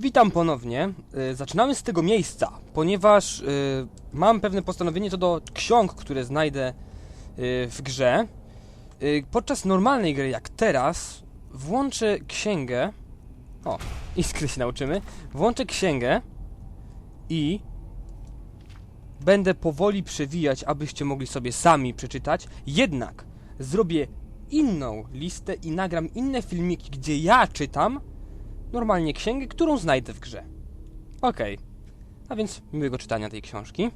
Witam ponownie. Y, Zaczynamy z tego miejsca, ponieważ y, mam pewne postanowienie co do ksiąg, które znajdę y, w grze. Podczas normalnej gry, jak teraz, włączę księgę. O, iskry się nauczymy. Włączę księgę i będę powoli przewijać, abyście mogli sobie sami przeczytać. Jednak zrobię inną listę i nagram inne filmiki, gdzie ja czytam normalnie księgę, którą znajdę w grze. Okej. A więc miłego czytania tej książki.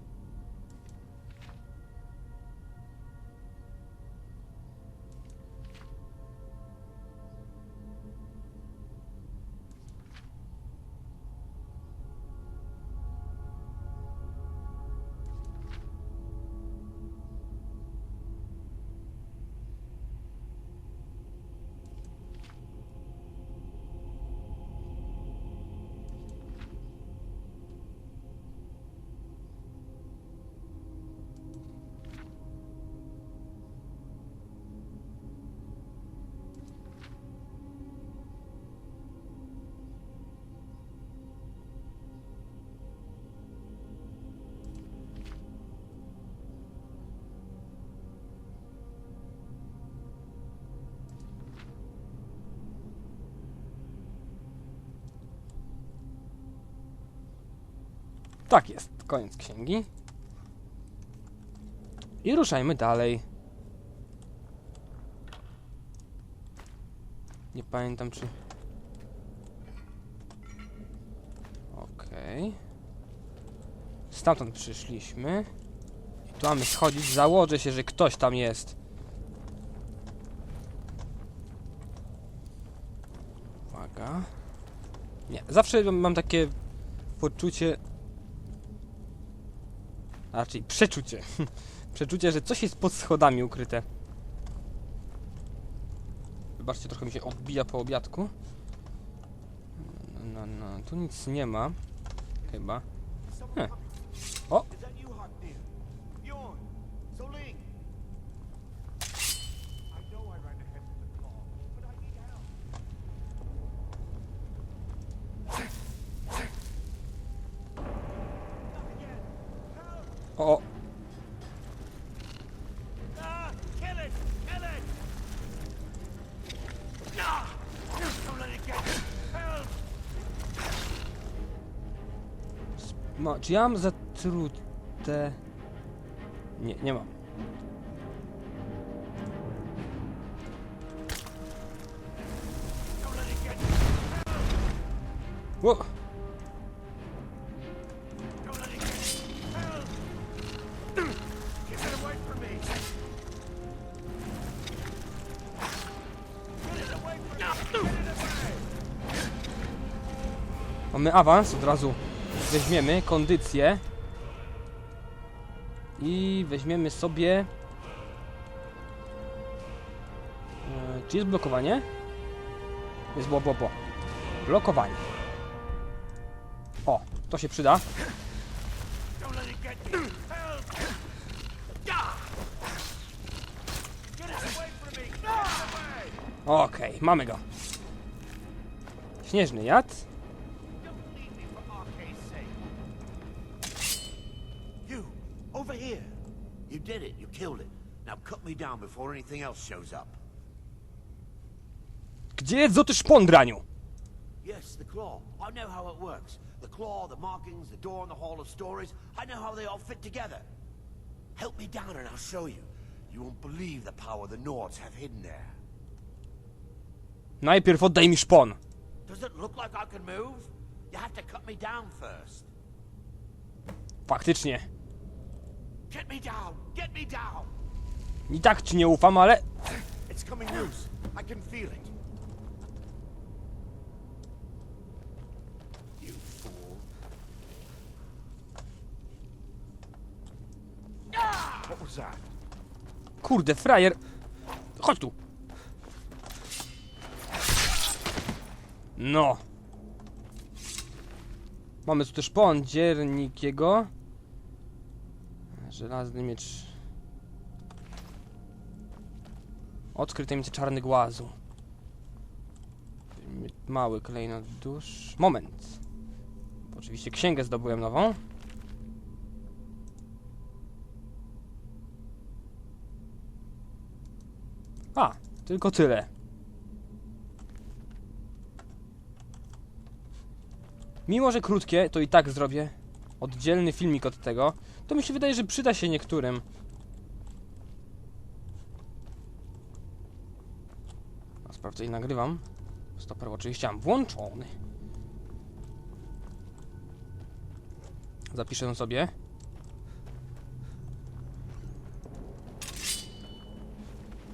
Tak jest, koniec księgi. I ruszajmy dalej. Nie pamiętam czy... Okej. Stamtąd przyszliśmy. I tu mamy schodzić. Założę się, że ktoś tam jest. Uwaga. Nie, zawsze mam takie poczucie, a raczej przeczucie. przeczucie, że coś jest pod schodami ukryte. Wybaczcie, trochę mi się odbija po obiadku. No, no, tu nic nie ma. Chyba. Heh. O! Is that you, Haknir? Bjorn? Soling? I know I ran ahead with the call, but I need help. Not again. Help! O! Ah! Kill it! Kill it! Ah! Don't let it get you! Help! Ma, czy ja mam zatrute... Nie, nie mam. Away! Mamy awans, od razu weźmiemy kondycję. I weźmiemy sobie... E, czy jest blokowanie? Jest bło, bło, bło. Blokowanie. O, to się przyda. Okej, mamy go. Śnieżny jad. Down before anything else shows up. Gdzie jest zoty szpon, draniu? Yes, the claw. I know how it works. The claw, the markings, the door in the Hall of Stories. I know how they all fit together. Help me down and I'll show you. You won't believe the power the Nords have hidden there. Najpierw oddaj mi szpon. Does it look like I can move? You have to cut me down first. Faktycznie. Get me down! Get me down! I tak ci nie ufam, ale... It's coming loose. I can feel it. You fool. What was that? Kurde, frajer. Chodź tu. No. Mamy tu też szpon dziernikiego. Żelazny miecz. Odkryj tajemnicę czarny głazu. Mały klejnot dusz. Moment. Oczywiście księgę zdobyłem nową. A, tylko tyle. Mimo, że krótkie, to i tak zrobię oddzielny filmik od tego. To mi się wydaje, że przyda się niektórym. Sprawdzę i nagrywam. Stoper oczywiście mam włączony. Zapiszę sobie.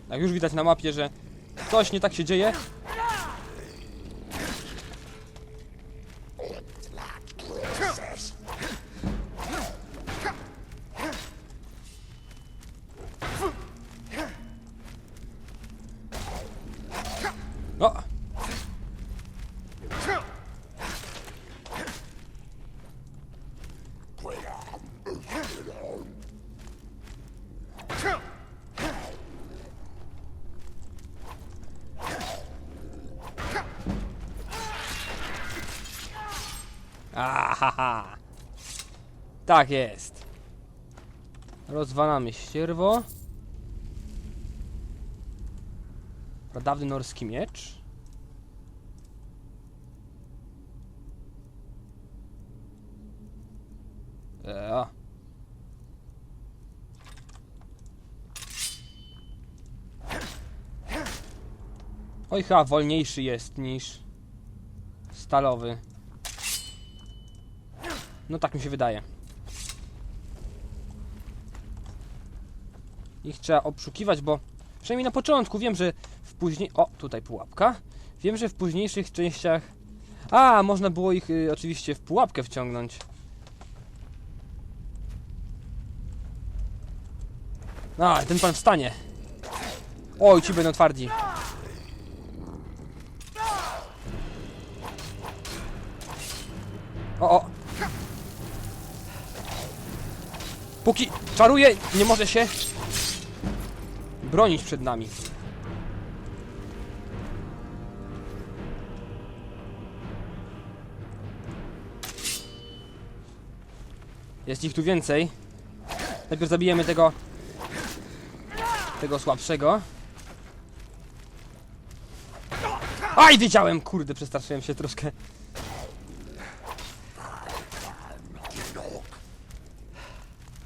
Jak już widać na mapie, że coś nie tak się dzieje. Ahaha. Tak jest. Rozwalamy ścierwo. Pradawny norski miecz. Eee. Oj, wolniejszy jest niż stalowy. No tak mi się wydaje. Ich trzeba obszukiwać, bo przynajmniej na początku wiem, że w później... O, tutaj pułapka. Wiem, że w późniejszych częściach... A, można było ich y, oczywiście w pułapkę wciągnąć. A, ten pan wstanie. Oj, ci będą twardzi. Czaruje, nie może się bronić przed nami. Jest ich tu więcej. Najpierw zabijemy tego tego słabszego. Aj, wiedziałem! Kurde, przestraszyłem się troszkę.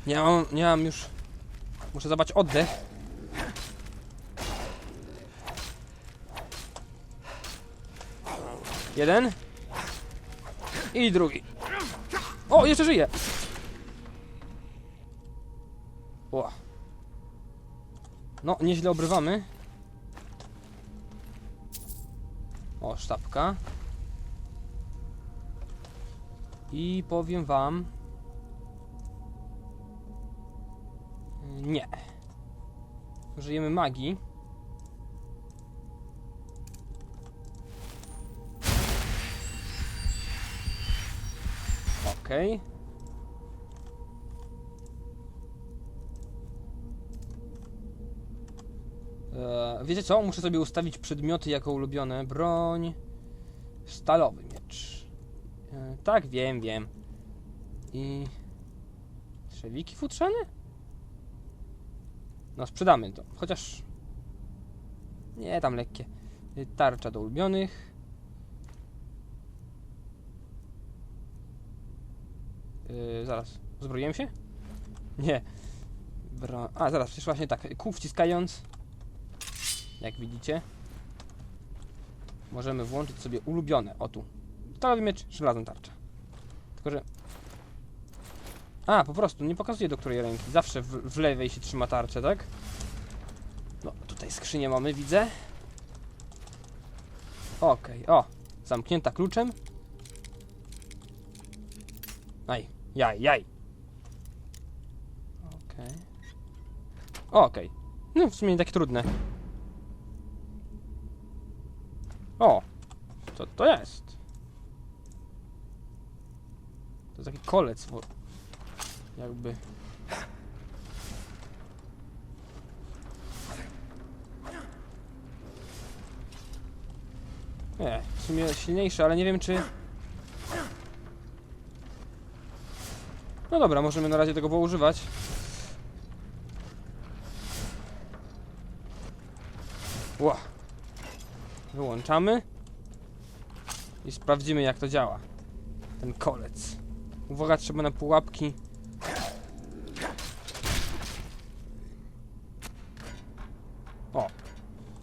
Nie mam, nie mam już... Muszę zabrać oddech. Jeden. I drugi. O, jeszcze żyje! O. No, nieźle obrywamy. O, sztabka. I powiem wam... Nie. Użyjemy magii. Okej. Eee, wiecie co? Muszę sobie ustawić przedmioty jako ulubione. Broń. Stalowy miecz. Eee, tak, wiem, wiem. I... Trzewiki futrzane? No, sprzedamy to. Chociaż... Nie, tam lekkie. Y, Tarcza do ulubionych. Yy, zaraz. Zbroiłem się? Nie. Bro... A, zaraz, przecież właśnie tak. Kół wciskając. Jak widzicie. Możemy włączyć sobie ulubione. O tu. Stalowy miecz, żelazna tarcza. Tylko, że... A, po prostu, nie pokazuje do której ręki. Zawsze w, w lewej się trzyma tarczę, tak? No, tutaj skrzynię mamy, widzę. Okej, o. Zamknięta kluczem. Aj, jaj, jaj. Okej. Okej. No, w sumie nie takie trudne. O! Co to jest? To jest taki kolec, jakby. Nie, w sumie silniejszy, ale nie wiem czy... No dobra, możemy na razie tego poużywać. Ło. Wyłączamy. I sprawdzimy jak to działa. Ten kolec. Uwaga, trzeba na pułapki. O.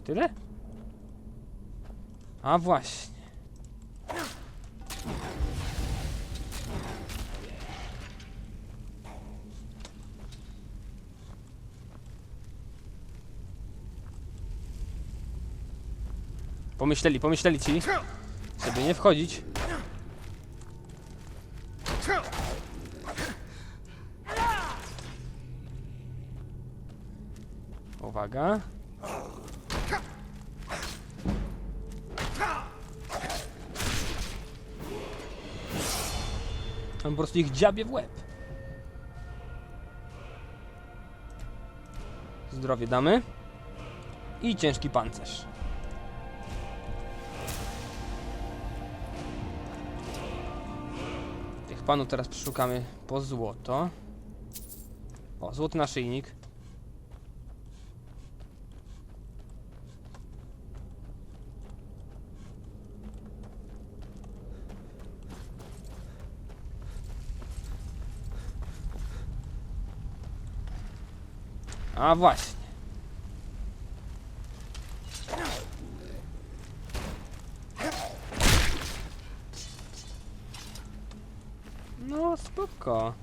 Tyle? A właśnie. Pomyśleli, pomyśleli ci, żeby nie wchodzić. Uwaga. Po prostu ich dziabie w łeb. Zdrowie damy. I ciężki pancerz. Tych panów teraz przeszukamy po złoto. O, złoty naszyjnik. A właśnie. No, spoko.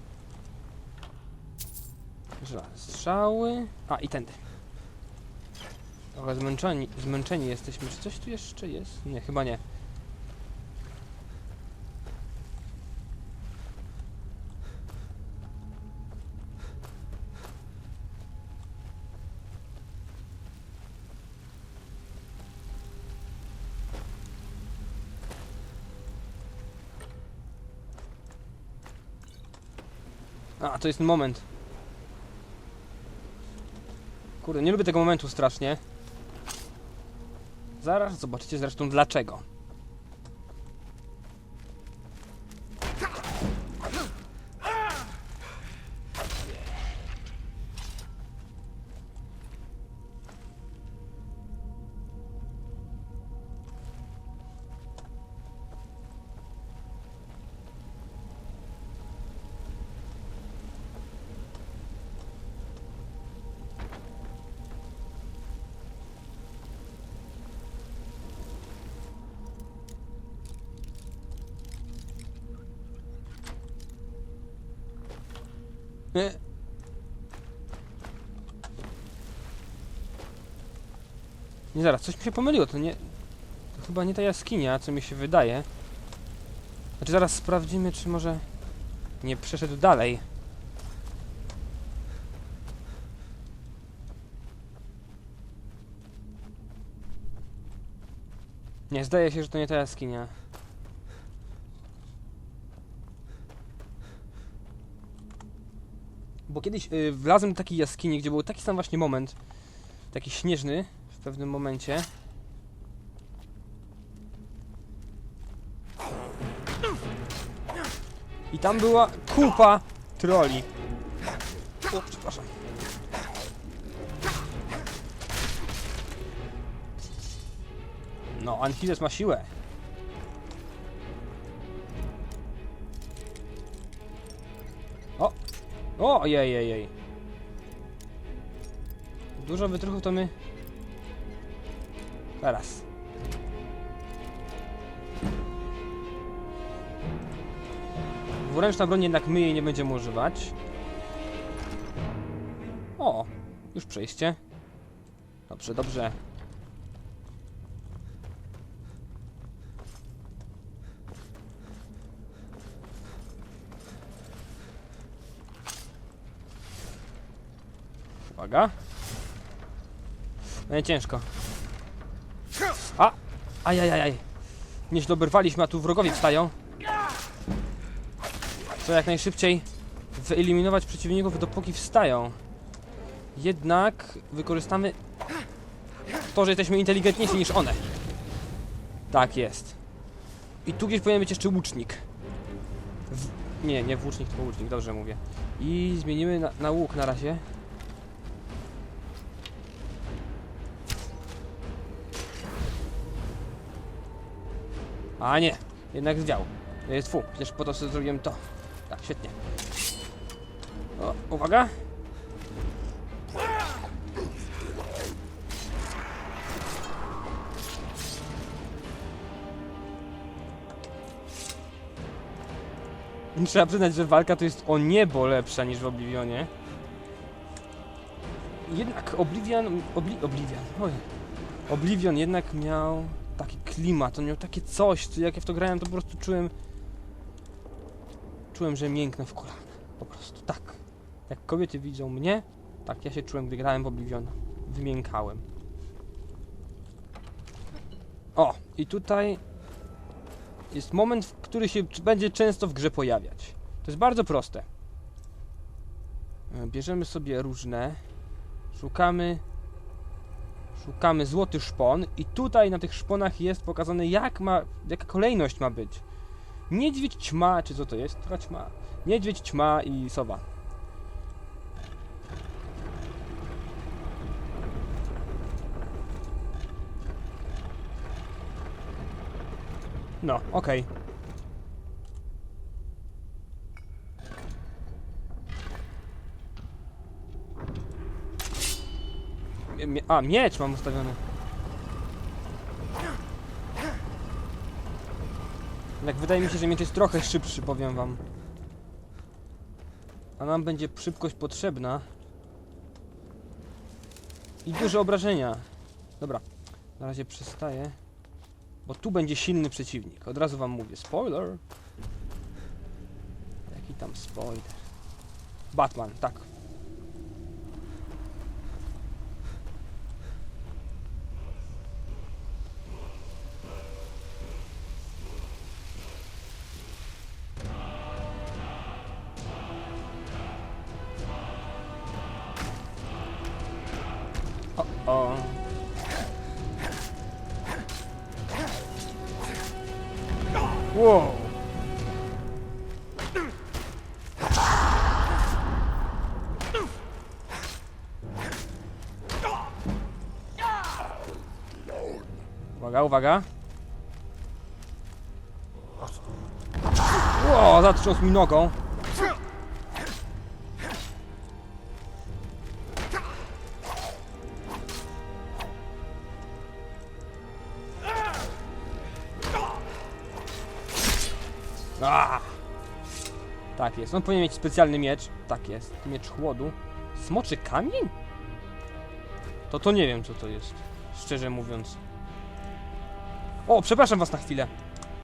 Żelazne strzały. A, i tędy. Trochę zmęczeni, zmęczeni jesteśmy. Czy coś tu jeszcze jest? Nie, chyba nie. To jest moment. Kurde, nie lubię tego momentu strasznie. Zaraz zobaczycie zresztą dlaczego. Nie. Nie zaraz, coś mi się pomyliło, to nie... To chyba nie ta jaskinia, co mi się wydaje. Znaczy zaraz sprawdzimy, czy może nie przeszedł dalej. Nie, zdaje się, że to nie ta jaskinia. Bo kiedyś y, wlazłem do takiej jaskini, gdzie był taki sam właśnie moment, taki śnieżny w pewnym momencie. I tam była kupa troli. O, przepraszam. No, Anchises ma siłę. O, jej, jej, jej. Dużo wytruchów to my... Teraz. Dwuręczna broń jednak my jej nie będziemy używać. O, już przejście. Dobrze, dobrze. Uwaga. Będzie ciężko. A! Ajajajaj. Nieźle oberwaliśmy, a tu wrogowie wstają. Trzeba jak najszybciej wyeliminować przeciwników, dopóki wstają. Jednak wykorzystamy to, że jesteśmy inteligentniejsi niż one. Tak jest. I tu gdzieś powinien być jeszcze łucznik. W... Nie, nie włócznik, tylko łucznik, dobrze mówię. I zmienimy na, na łuk na razie. A nie, jednak zwiał. Jest fu, przecież po to sobie zrobiłem to. Tak, świetnie. O, uwaga. Trzeba przyznać, że walka to jest o niebo lepsza niż w Oblivionie. Jednak Oblivion... Obli, Oblivion... Oj. Oblivion jednak miał taki klimat, on miał takie coś, co jak ja w to grałem, to po prostu czułem... Czułem, że mięknę w kolana. Po prostu, tak. Jak kobiety widzą mnie, tak ja się czułem, gdy grałem w Obliviona. Wymiękałem. O, i tutaj jest moment, w który się będzie często w grze pojawiać. To jest bardzo proste. E, Bierzemy sobie różne, szukamy, szukamy złoty szpon i tutaj na tych szponach jest pokazane jak ma, jaka kolejność ma być. Niedźwiedź ćma, czy co to jest? Trochę ćma. Niedźwiedź ćma i sowa. No, okej. Mie- mie- A, miecz mam ustawiony. Jak wydaje mi się, że miecz jest trochę szybszy, powiem wam. A nam będzie szybkość potrzebna. I duże obrażenia. Dobra, na razie przestaję. Bo tu będzie silny przeciwnik. Od razu wam mówię. Spoiler. Jaki tam spoiler? Batman, tak. Uwaga, uwaga. Ło, zatrząsł mi nogą. A! Tak jest. On powinien mieć specjalny miecz. Tak jest. Miecz chłodu. Smoczy kamień? To to nie wiem co to jest. Szczerze mówiąc. O, przepraszam was na chwilę.